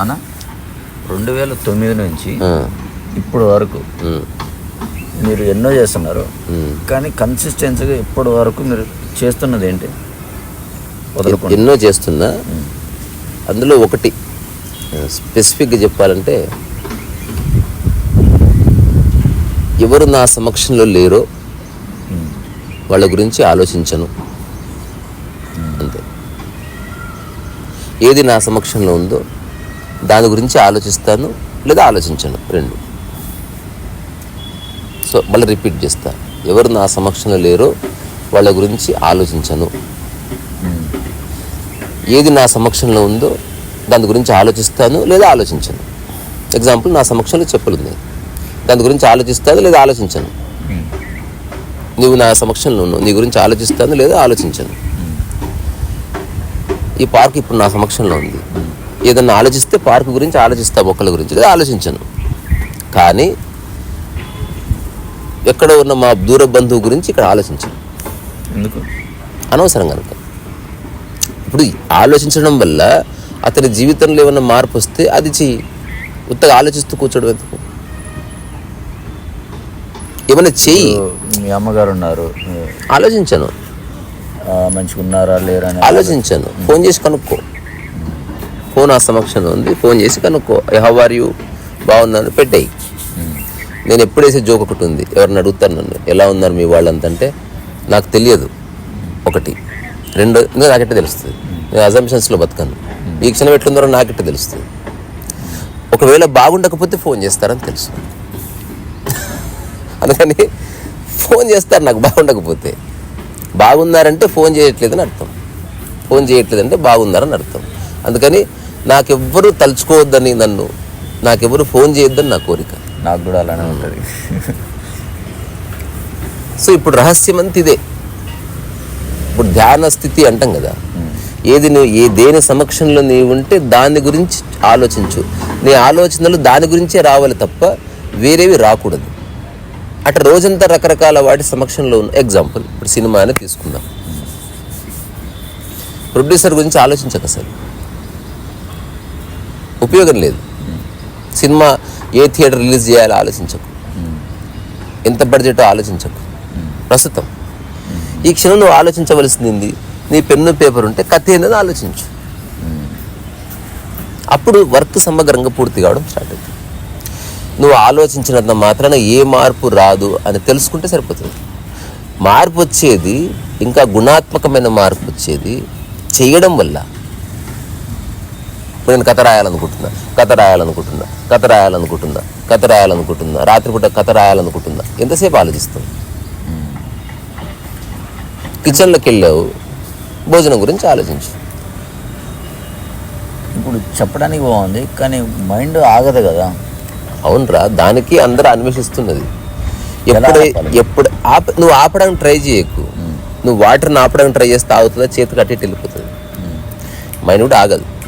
అన్న రెండు వేల తొమ్మిది నుంచి ఆ, ఇప్పుడు వరకు మీరు ఎన్నో చేస్తున్నారు. కానీ కన్సిస్టెన్సీగా ఇప్పటి వరకు మీరు చేస్తున్నది ఏంటి? ఎన్నో చేస్తున్నా. అందులో ఒకటి స్పెసిఫిక్గా చెప్పాలంటే ఎవరు నా సమక్షంలో లేరో వాళ్ళ గురించి ఆలోచించను. అంతే. ఏది నా సమక్షంలో ఉందో దాని గురించి ఆలోచిస్తాను లేదా ఆలోచించను రెండు. సో మళ్ళీ రిపీట్ చేస్తా. ఎవరు నా సమక్షంలో లేరో వాళ్ళ గురించి ఆలోచించను. ఏది నా సమక్షంలో ఉందో దాని గురించి ఆలోచిస్తాను లేదా ఆలోచించను. ఎగ్జాంపుల్ నా సమక్షంలో చెప్పులు ఉంది దాని గురించి ఆలోచిస్తాను లేదా ఆలోచించను. నువ్వు నా సమక్షంలో ఉన్నావు నీ గురించి ఆలోచిస్తాను లేదా ఆలోచించను. ఈ పార్క్ ఇప్పుడు నా సమక్షంలో ఉంది. ఏదన్నా ఆలోచిస్తే పార్క్ గురించి ఆలోచిస్తా మొక్కల గురించి ఆలోచించను. కానీ ఎక్కడ ఉన్న మా దూర బంధువు గురించి ఇక్కడ ఆలోచించను. ఎందుకు? అనవసరం కనుక ఇప్పుడు ఆలోచించడం వల్ల అతని జీవితంలో ఏమైనా మార్పు వస్తే అది చెయ్యి. ఉత్తగా ఆలోచిస్తూ కూర్చోడం ఎందుకు? ఏమైనా చెయ్యి. మీ అమ్మగారు ఉన్నారు. ఆలోచించాను. మంచిగా ఉన్నారా లేరా ఆలోచించాను. ఫోన్ చేసి కనుక్కో. ఫోన్ ఆ సమక్షంలో ఉంది. ఫోన్ చేసి కనుక్కో హౌ ఆర్ యూ బాగున్నాను పెట్టేయి. నేను ఎప్పుడేసే జోక్ ఒకటి ఉంది. ఎవరిని అడుగుతాను నన్ను ఎలా ఉన్నారు మీ వాళ్ళంతా అంటే నాకు తెలియదు. ఒకటి. రెండు నాకెట్ట తెలుస్తుంది. నేను అజంప్షన్స్లో బతకను. ఈ క్షణం ఎట్లుందో నాకెట్ట తెలుస్తుంది. ఒకవేళ బాగుండకపోతే ఫోన్ చేస్తారని తెలుసు. అందుకని ఫోన్ చేస్తారు నాకు బాగుండకపోతే. బాగున్నారంటే ఫోన్ చేయట్లేదని అర్థం. ఫోన్ చేయట్లేదంటే బాగున్నారని అర్థం. అందుకని నాకెవ్వరూ తలుచుకోవద్దని నన్ను నాకెవ్వరు ఫోన్ చేయొద్దని నా కోరిక. నాకు కూడా అలానే ఉంటుంది. సో ఇప్పుడు రహస్యం అంత ఇదే. ఇప్పుడు ధ్యాన స్థితి అంటాం కదా. ఏది నువ్వు ఏ దేని సమక్షంలో నీవు ఉంటే దాని గురించి ఆలోచించు. నీ ఆలోచనలు దాని గురించే రావాలి తప్ప వేరేవి రాకూడదు. అటు రోజంతా రకరకాల వాటి సమక్షంలో ఉన్న ఎగ్జాంపుల్. ఇప్పుడు సినిమా అని తీసుకుందాం. ప్రొడ్యూసర్ గురించి ఆలోచించక అసలు ఉపయోగం లేదు. సినిమా ఏ థియేటర్ రిలీజ్ చేయాలో ఆలోచించకు. ఎంత బడ్జెట్ ఆలోచించకు. ప్రస్తుతం. ఈ క్షణం నువ్వు ఆలోచించవలసింది నీ పెన్ను పేపర్ ఉంటే కథ ఏందని ఆలోచించు. అప్పుడు వర్క్ సమగ్రంగా పూర్తి కావడం స్టార్ట్ అవుతుంది. నువ్వు ఆలోచించినంత మాత్రాన ఏ మార్పు రాదు అని తెలుసుకుంటే సరిపోతుంది. మార్పు వచ్చేది ఇంకా గుణాత్మకమైన మార్పు వచ్చేది చేయడం వల్ల. ఇప్పుడు నేను కథ రాయాలనుకుంటున్నా కథ రాయాలనుకుంటున్నా కథ రాయాలనుకుంటున్నా కథ రాయాలనుకుంటున్నా రాత్రిపూట కథ రాయాలనుకుంటున్నా. ఎంతసేపు ఆలోచిస్తావు? కిచెన్లోకి వెళ్ళావు భోజనం గురించి ఆలోచించు. ఇప్పుడు చెప్పడానికి బాగుంది కానీ మైండ్ ఆగదు కదా. అవునరా దానికి అందరూ అన్వేషిస్తున్నది. ఎప్పుడు? ఎప్పుడు ఆప నువ్వు ఆపడానికి ట్రై చేయకు. నువ్వు వాటర్ని ఆపడానికి ట్రై చేస్తే ఆగుతుందా చేతి కట్టి వెళ్ళిపోతుంది. మైండ్ కూడా ఆగదు.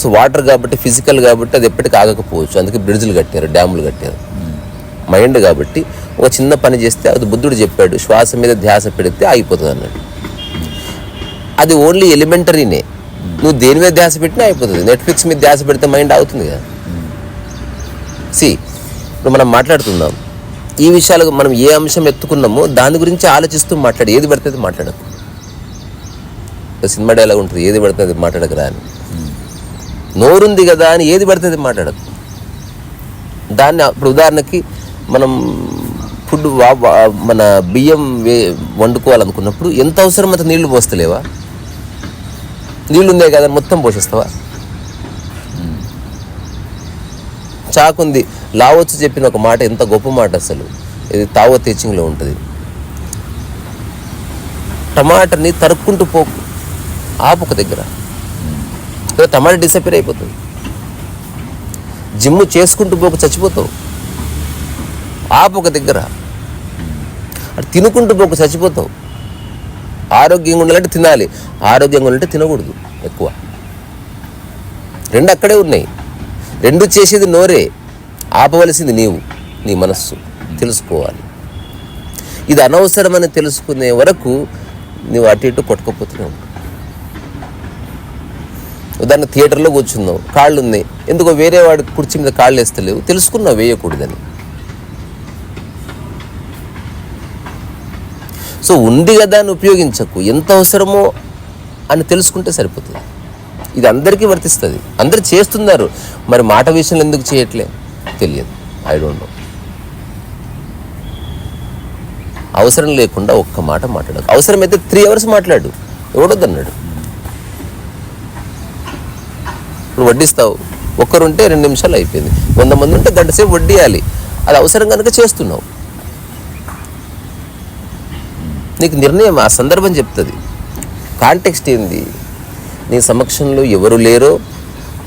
సో వాటర్ కాబట్టి ఫిజికల్ కాబట్టి అది ఎప్పటికీ ఆగకపోవచ్చు. అందుకే బ్రిడ్జ్లు కట్టారు డ్యాములు కట్టారు. మైండ్ కాబట్టి ఒక చిన్న పని చేస్తే అది బుద్ధుడు చెప్పాడు శ్వాస మీద ధ్యాస పెడితే ఆగిపోతుంది అన్నాడు. అది ఓన్లీ ఎలిమెంటరీనే నువ్వు దేని మీద ధ్యాస పెట్టినా అయిపోతుంది నెట్ఫ్లిక్స్ మీద ధ్యాస పెడితే మైండ్ అవుతుంది కదా. సి ఇప్పుడు మనం మాట్లాడుతున్నాం. ఈ విషయాలు మనం ఏ అంశం ఎత్తుకున్నామో దాని గురించి ఆలోచిస్తూ మాట్లాడు. ఏది పడితే మాట్లాడకు. సినిమా డైలాగ్ ఉంటుంది ఏది పడితే అది మాట్లాడకరా అని నోరుంది కదా అని ఏది పడితే అది మాట్లాడకు దాన్ని ఇప్పుడు ఉదాహరణకి మనం ఫుడ్ మన బియ్యం వే వండుకోవాలనుకున్నప్పుడు ఎంత అవసరం అంత నీళ్ళు పోస్తలేవా? నీళ్ళు ఉందే కదా అని మొత్తం పోషిస్తావా? చాకుంది. లావచ్చు చెప్పిన ఒక మాట ఎంత గొప్ప మాట అసలు. ఇది తావో టీచింగ్లో ఉంటుంది. టమాటాని తరుక్కుంటూ పోకు ఆపు ఒక దగ్గర. లేదా టమాటా డిసపేర్ అయిపోతుంది. జిమ్ చేసుకుంటూ పోక చచ్చిపోతావు. ఆపు ఒక దగ్గర. అటు తినుకుంటూ పోక చచ్చిపోతావు. ఆరోగ్యంగా ఉండాలంటే తినాలి. ఆరోగ్యంగా ఉండాలంటే తినకూడదు ఎక్కువ. రెండు అక్కడే ఉన్నాయి. రెండు చేసేది నోరే. ఆపవలసింది నీవు. నీ మనస్సు. తెలుసుకోవాలి. ఇది అనవసరమని తెలుసుకునే వరకు నువ్వు అటు ఇటు కొట్టుకుపోతూనే ఉంటావు. ఉదాహరణ థియేటర్లో కూర్చున్నావు కాళ్ళు ఉన్నాయి ఎందుకో వేరే వాడి కుర్చీ మీద కాళ్ళు వేస్తలేవు తెలుసుకున్నావు వేయకూడదని. సో ఉంది కదా అని ఉపయోగించకు. ఎంత అవసరమో అని తెలుసుకుంటే సరిపోతుంది. ఇది అందరికీ వర్తిస్తుంది. అందరు చేస్తున్నారు. మరి మాట విషయంలో ఎందుకు చేయట్లే? తెలియదు. ఐ డోంట్ నో అవసరం లేకుండా ఒక్క మాట మాట్లాడదు అవసరమైతే త్రీ అవర్స్ మాట్లాడు. ఎవడొద్దన్నాడు? ఇప్పుడు వడ్డిస్తావు. ఒక్కరుంటే రెండు నిమిషాలు అయిపోయింది. వంద మంది ఉంటే గంట సేపు వడ్డీయాలి. అది అవసరం కనుక చేస్తున్నావు. నీకు నిర్ణయం ఆ సందర్భం చెప్తుంది. కాంటెక్స్ట్ ఏంది? నీ సమక్షంలో ఎవరు లేరో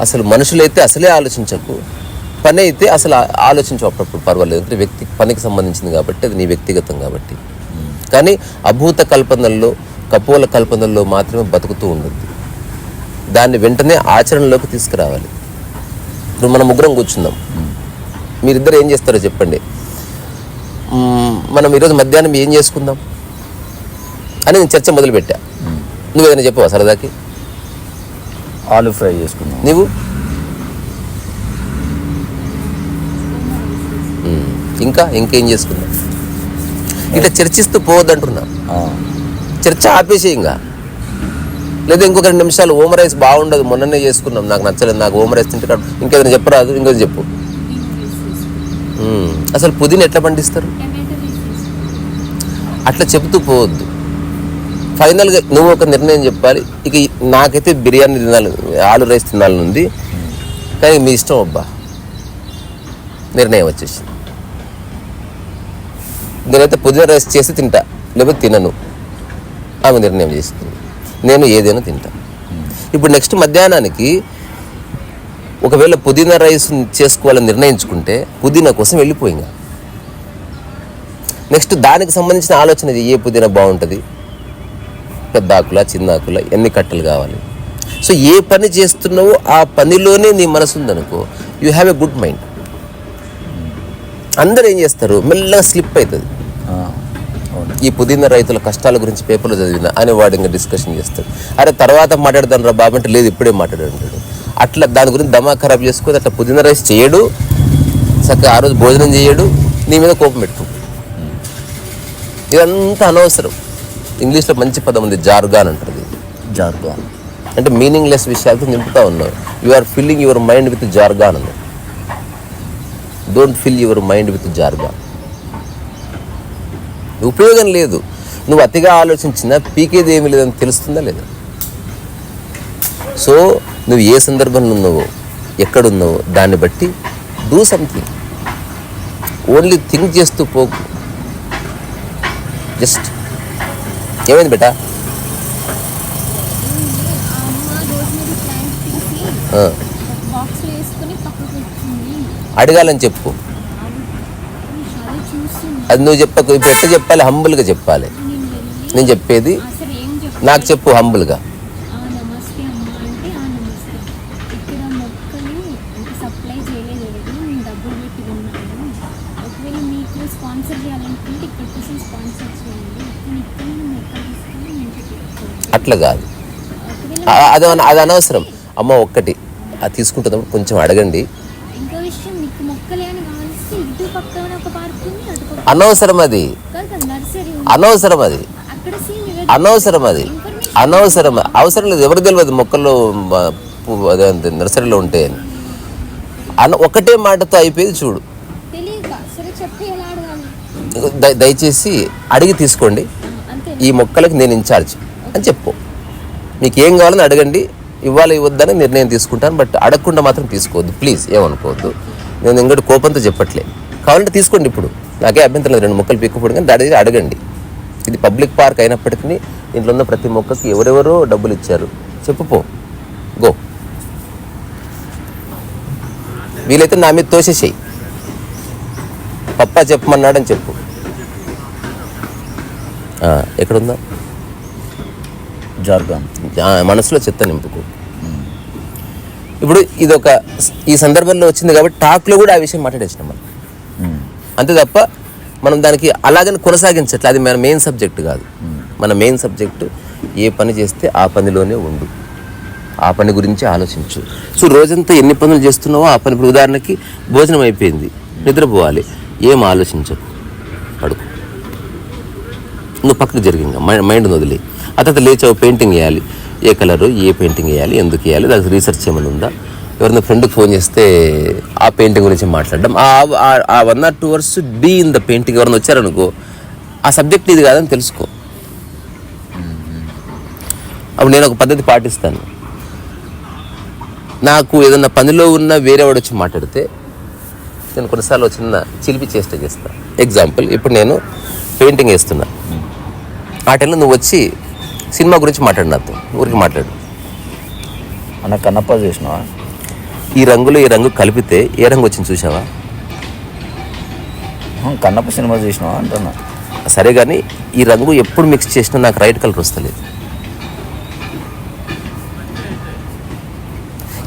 అసలు మనుషులైతే అసలే ఆలోచించకు. పని అయితే అసలు ఆలోచించు అప్పుడప్పుడు. పర్వాలేదు. అంటే వ్యక్తి పనికి సంబంధించింది కాబట్టి అది నీ వ్యక్తిగతం కాబట్టి. కానీ అభూత కల్పనల్లో కపోల కల్పనల్లో మాత్రమే బతుకుతూ ఉండదు దాన్ని వెంటనే ఆచరణలోకి తీసుకురావాలి. ఇప్పుడు మనం ముగ్గురం కూర్చుందాం. మీరిద్దరు ఏం చేస్తారో చెప్పండి. మనం ఈరోజు మధ్యాహ్నం ఏం చేసుకుందాం? అని నేను చర్చ మొదలుపెట్టా. నువ్వు ఏదైనా చెప్పవా సరదాకి? ఆలు ఫ్రై చేసుకుందాం. నీవు మ్మ్. ఇంకా ఇంకేం చేసుకుందాం? ఇట్లా చర్చిస్తూ పోవద్దంటున్నా. ఆ, చర్చ ఆపేసి ఇంకా లేదా ఇంకొక రెండు నిమిషాలు ఓమ్ రైస్ బాగుండదు మొన్ననే చేసుకున్నాం. నాకు నచ్చలేదు నాకు ఓమ్ రైస్ తింటే ఇంకేదైనా చెప్పరాదు ఇంకో చెప్పు. అసలు పుదీన ఎట్లా పండిస్తారు? అట్లా చెబుతూ పోవద్దు. ఫైనల్గా నువ్వు ఒక నిర్ణయం చెప్పాలి. ఇక నాకైతే బిర్యానీ తినాలి ఆలు రైస్ తినాలని ఉంది. కానీ మీ ఇష్టం అబ్బా. నిర్ణయం వచ్చేసి నేనైతే పుదీనా రైస్ చేసి తింటా లేకపోతే తినను. ఆమె నిర్ణయం చేస్తుంది నేను ఏదైనా తింటాను ఇప్పుడు నెక్స్ట్ మధ్యాహ్నానికి ఒకవేళ పుదీనా రైస్ చేసుకోవాలని నిర్ణయించుకుంటే పుదీనా కోసం వెళ్ళిపోయింగా నెక్స్ట్ దానికి సంబంధించిన ఆలోచన ఏ పుదీనా బాగుంటుంది? పెద్ద ఆకుల చిన్న ఆకుల ఎన్ని కట్టలు కావాలి? సో ఏ పని చేస్తున్నావో ఆ పనిలోనే నీ మనసు ఉందనుకో you have a good mind అందరూ ఏం చేస్తారు? మెల్లగా స్లిప్ అవుతుంది. ఈ పుదీనా రైతుల కష్టాల గురించి పేపర్లో చదివిన అని వాడు ఇంకా డిస్కషన్ చేస్తాడు. అరే తర్వాత మాట్లాడదాను రా బాబు అంటే లేదు ఇప్పుడే మాట్లాడాడు అట్లా దాని గురించి దమా ఖరాబ్ చేసుకొని అట్లా పుదీనా రైస్ చేయడు చక్కగా ఆ రోజు భోజనం చేయడు నీ మీద కోపం పెట్టుకుంటాడు. ఇదంతా అనవసరం. ఇంగ్లీష్లో మంచి పదం ఉంది జార్గాన్ అంటారు ఇది. జార్గాన్. అంటే మీనింగ్లెస్ విషయాలతో నింపుతా ఉన్నావు you are filling your mind with jargon అన్నాడు don't fill your mind with jargon ఉపయోగం లేదు. నువ్వు అతిగా ఆలోచించినా పీకేది ఏమీ లేదని తెలుస్తుందా లేదా? సో నువ్వు ఏ సందర్భంలో ఉన్నావో ఎక్కడున్నావో దాన్ని బట్టి డూ సంథింగ్ ఓన్లీ థింక్ చేస్తూ పోకు. జస్ట్ ఏమైంది బేటా? అమ్మ రోజు మీద ప్లాంట్ తీసి ఆ, బాక్స్ వేసుకొని పక్కకు వచ్చింది అడగాలని చెప్పు అది నువ్వు చెప్పకు ఇప్పుడు ఎట్లా చెప్పాలి? హంబుల్గా చెప్పాలి. నేను చెప్పేది నాకు చెప్పు హంబుల్గా. అట్లా కాదు. అది అది అనవసరం. అమ్మ ఒక్కటి. అది తీసుకుంటుందా కొంచెం అడగండి. అనవసరం అది. అనవసరం అది. అనవసరం అది. అనవసరం. అవసరం లేదు. ఎవరికి తెలియదు మొక్కల్లో మ, పువ్వు అదే నర్సరీలో ఉంటే అని. అన ఒకటే మాటతో అయిపోయేది చూడు. దయచేసి అడిగి తీసుకోండి. ఈ మొక్కలకి నేను ఇన్ఛార్జ్ అని చెప్పు. మీకు ఏం కావాలని అడగండి. ఇవ్వాలి ఇవ్వద్దని నిర్ణయం తీసుకుంటాను. బట్ అడగకుండా మాత్రం తీసుకోవద్దు. ప్లీజ్ ఏమనుకోవద్దు. నేను ఇంకటి కోపంతో చెప్పట్లే. కావాలంటే తీసుకోండి ఇప్పుడు. నాకే అభ్యంతరం లేదు. రెండు మొక్కలు పీక్కుపోవడం కానీ దాడి అడగండి. ఇది పబ్లిక్ పార్క్ అయినప్పటికీ దీంట్లో ఉన్న ప్రతి మొక్కకి ఎవరెవరో డబ్బులు ఇచ్చారు. చెప్పుపో గో. వీలైతే నా మీద తోసేసేయి. పప్పా చెప్పమన్నాడని చెప్పు. ఎక్కడుందా? జార్గాన్ ఆ, మనసులో చెత్త నింపుకో. ఇప్పుడు ఇది ఒక ఈ సందర్భంలో వచ్చింది కాబట్టి టాక్లో కూడా ఆ విషయం మాట్లాడేసినాం మనం. అంతే తప్ప మనం దానికి అలాగని కొనసాగించట్లే. అది మన మెయిన్ సబ్జెక్ట్ కాదు. మన మెయిన్ సబ్జెక్టు ఏ పని చేస్తే ఆ పనిలోనే ఉండు. ఆ పని గురించి ఆలోచించు. సో రోజంతా ఎన్ని పనులు చేస్తున్నావో ఆ పని. ఇప్పుడు ఉదాహరణకి భోజనం అయిపోయింది. నిద్రపోవాలి. ఏం ఆలోచించకు? పడుకో. నువ్వు పక్కకు జరిగింది. మైండ్ వదిలి. ఆ తర్వాత లేచావు పెయింటింగ్ వేయాలి. ఏ కలరు ఏ పెయింటింగ్ వేయాలి? ఎందుకు వేయాలి? దానికి రీసెర్చ్ ఏమైనా ఉందా? ఎవరైనా ఫ్రెండ్కి ఫోన్ చేస్తే ఆ పెయింటింగ్ గురించి మాట్లాడడం. ఆ- ఆ- one or two hours be in the painting ఎవరైనా వచ్చారనుకో ఆ సబ్జెక్ట్ ఇది కాదని తెలుసుకో. అప్పుడు నేను ఒక పద్ధతి పాటిస్తాను. నాకు ఏదన్నా పనిలో ఉన్న వేరే వాడు వచ్చి మాట్లాడితే నేను కొన్నిసార్లు చిన్న చిలిపి చేష్ట చేస్తాను ఎగ్జాంపుల్ ఇప్పుడు నేను పెయింటింగ్ వేస్తున్నా. ఆ టైంలో నువ్వు వచ్చి సినిమా గురించి మాట్లాడు నాతో. ఊరికి మాట్లాడు. అన్న కన్నప్ప చేసినావా? ఈ రంగులో ఈ రంగు కలిపితే ఏ రంగు వచ్చింది చూసావా కన్నప్ప సినిమా చేసినావా అంటున్నా. సరే కానీ ఈ రంగు ఎప్పుడు మిక్స్ చేసినా నాకు రైట్ కలర్ వస్తలేదు.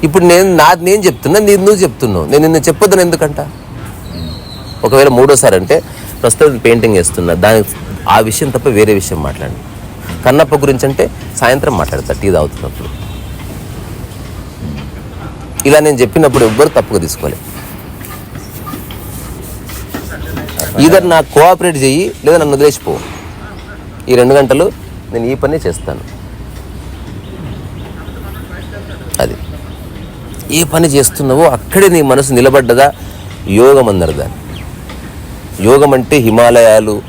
ఇప్పుడు నేను నా నేను చెప్తున్నా నీ నువ్వు చెప్తున్నావు. నేను నిన్ను చెప్పొద్దని ఎందుకంట? ఒకవేళ మూడోసారి అంటే ప్రస్తుతం పెయింటింగ్ వేస్తున్నా దాని ఆ విషయం తప్ప వేరే విషయం మాట్లాడి కన్నప్ప గురించి అంటే సాయంత్రం మాట్లాడతా టీ తాగుతున్నప్పుడు. ఇలా నేను చెప్పినప్పుడు ఎవ్వరు తప్పుగా తీసుకోవాలి ఈధర్ నాకు కోఆపరేట్ చెయ్యి లేదా నన్ను వదిలేసిపో. ఈ రెండు గంటలు నేను ఈ పని చేస్తాను. అది. ఏ పని చేస్తున్నావో అక్కడే నీ మనసు నిలబడ్డదా? యోగం అన్నారు దాన్ని. యోగం అంటే హిమాలయాలు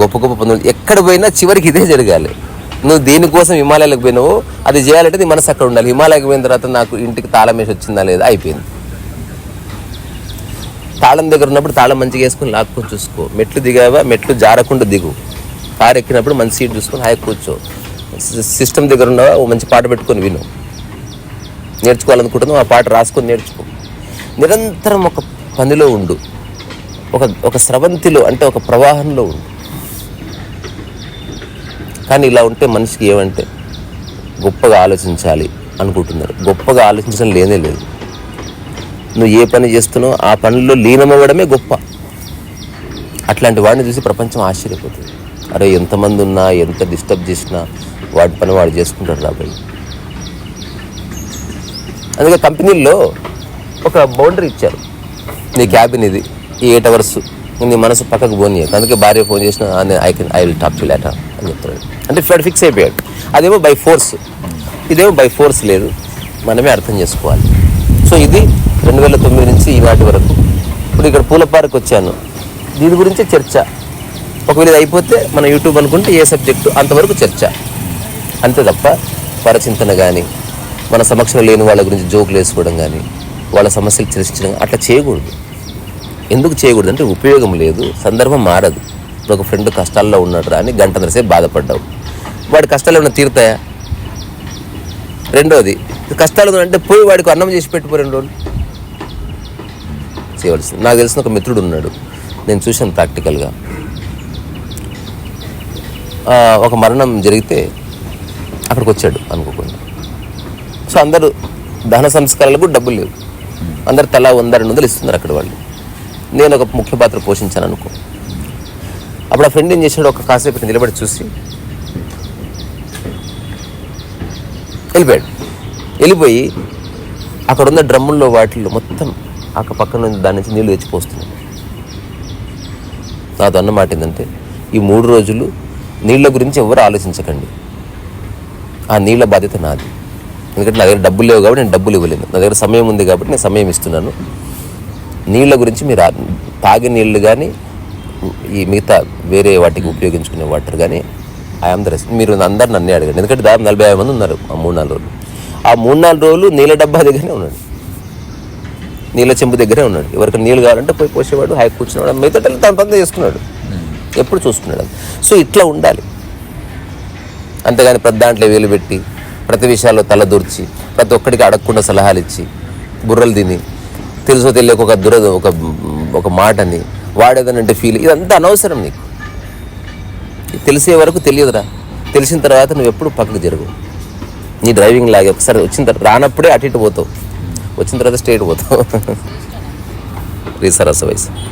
గొప్ప గొప్ప పనులు. ఎక్కడ పోయినా చివరికి ఇదే జరగాలి. నువ్వు దేనికోసం హిమాలయాలకు పోయినావు అది చేయాలంటే నీ మనసు అక్కడ ఉండాలి. హిమాలయకి పోయిన తర్వాత నాకు ఇంటికి తాళం వేసి వచ్చిందా లేదా? అయిపోయింది. తాళం దగ్గర ఉన్నప్పుడు తాళం మంచిగా వేసుకొని లాక్కొని చూసుకో. మెట్లు దిగావా? మెట్లు జారకుండా దిగు. కారు ఎక్కినప్పుడు మంచి సీట్ చూసుకొని హాయి కూర్చో. సిస్టమ్ దగ్గర ఉన్నావా? మంచి పాట పెట్టుకొని విను. నేర్చుకోవాలనుకుంటున్నావు? ఆ పాట రాసుకొని నేర్చుకో. నిరంతరం ఒక పనిలో ఉండు. ఒక ఒక స్రవంతిలో అంటే ఒక ప్రవాహంలో ఉండు. కానీ ఇలా ఉంటే మనిషికి ఏమంటే గొప్పగా ఆలోచించాలి అనుకుంటున్నారు. గొప్పగా ఆలోచించడం లేనే లేదు. నువ్వు ఏ పని చేస్తున్నావు ఆ పనిలో లీనమవ్వడమే గొప్ప. అట్లాంటి వాడిని చూసి ప్రపంచం ఆశ్చర్యపోతుంది. అరే ఎంతమంది ఉన్నా ఎంత డిస్టర్బ్ చేసినా వాడి పని వాడు చేసుకుంటాడు రాబోయే అందుకే కంపెనీల్లో ఒక బౌండరీ ఇచ్చారు. నీ క్యాబిన్ ఇది ఈ ఎయిట్ అవర్స్. నీ మనసు పక్కకు పోనీయకు. అందుకే భార్య ఫోన్ చేసిన I can I will top to letter అని చెప్తాడు. అంటే ఫ్లడ్ ఫిక్స్ అయిపోయాడు. అదేమో బై ఫోర్స్ ఇదేమో బై ఫోర్స్ లేదు. మనమే అర్థం చేసుకోవాలి. సో ఇది రెండు వేల తొమ్మిది నుంచి ఈనాటి వరకు. ఇప్పుడు ఇక్కడ పూల పార్క్ వచ్చాను. దీని గురించే చర్చ. ఒకవేళ ఇది అయిపోతే మన యూట్యూబ్ అనుకుంటే ఏ సబ్జెక్టు అంతవరకు చర్చ. అంతే తప్ప పరచింతన కానీ మన సమక్షంలో లేని వాళ్ళ గురించి జోకులు వేసుకోవడం కానీ వాళ్ళ సమస్యలు చర్చించడం అట్లా చేయకూడదు. ఎందుకు చేయకూడదు అంటే ఉపయోగం లేదు సందర్భం మారదు. ఇప్పుడు ఒక ఫ్రెండ్ కష్టాల్లో ఉన్నాడు రా అని గంటన్నర బాధపడ్డావు. వాడి కష్టాలు ఏమైనా తీరుతాయా? రెండోది కష్టాలు అంటే పోయి వాడికి అన్నం చేసి పెట్టుకో రెండు రోజులు. చేయవలసింది. నాకు తెలిసిన ఒక మిత్రుడు ఉన్నాడు. నేను చూశాను ప్రాక్టికల్గా. ఒక మరణం జరిగితే అక్కడికి వచ్చాడు అనుకోకుండా. సో అందరూ దహన సంస్కారాలకు డబ్బులు లేవు. అందరు తలా వంద రెండు వందలు ఇస్తున్నారు అక్కడ వాళ్ళు. నేను ఒక ముఖ్య పాత్ర పోషించాను అనుకో అప్పుడు ఆ ఫ్రెండ్ ఏం చేశాడు? ఒక కాసేపు నిలబడి చూసి వెళ్ళిపోయాడు. వెళ్ళిపోయి అక్కడ ఉన్న డ్రమ్ముల్లో వాటిల్లో మొత్తం అక్క పక్కన నుంచి దాని నుంచి నీళ్ళు తెచ్చిపోస్తున్నాడు నాతో అన్న మాట ఏంటంటే ఈ మూడు రోజులు నీళ్ళ గురించి ఎవరు ఆలోచించకండి. ఆ నీళ్ళ బాధ్యత నాది. ఎందుకంటే నా దగ్గర డబ్బులు లేవు కాబట్టి నేను డబ్బులు ఇవ్వలేను. నా దగ్గర సమయం ఉంది కాబట్టి నేను సమయం ఇస్తున్నాను. నీళ్ళ గురించి మీరు తాగే నీళ్ళు కానీ ఈ మిగతా వేరే వాటికి ఉపయోగించుకునే వాటర్ కానీ ఐఎమ్ ద రెస్ట్ మీరు అందరు నన్నే అడగండి. ఎందుకంటే దాదాపు నలభై యాభై మంది ఉన్నారు ఆ మూడు నాలుగు రోజులు. ఆ మూడు నాలుగు రోజులు నీళ్ళ డబ్బా దగ్గరనే ఉన్నాడు. నీళ్ళ చెంబు దగ్గరే ఉన్నాడు. ఎవరికి నీళ్ళు కావాలంటే పోయి పోసేవాడు హై కూర్చున్నాడు మిగతా తన పని చేసుకున్నాడు. ఎప్పుడు చూసుకున్నాడు. సో ఇట్లా ఉండాలి. అంతేగాని ప్రతి దాంట్లో వేలు పెట్టి ప్రతి విషయాల్లో తల దూర్చి ప్రతి ఒక్కడికి అడగకుండా సలహాలు ఇచ్చి బుర్రలు తిని తెలుసో తెలియక ఒక దురద ఒక ఒక మాటని వాడేదనంటే ఫీల్ ఇదంతా అనవసరం నీకు. తెలిసే వరకు తెలియదురా. తెలిసిన తర్వాత నువ్వు ఎప్పుడు పక్కకు జరుగు. నీ డ్రైవింగ్ లాగే ఒకసారి వచ్చిన తర్వాత రానప్పుడే అటు ఇటు పోతావు. వచ్చిన తర్వాత స్ట్రేట్ పోతావు. రీసరస్ వయసు.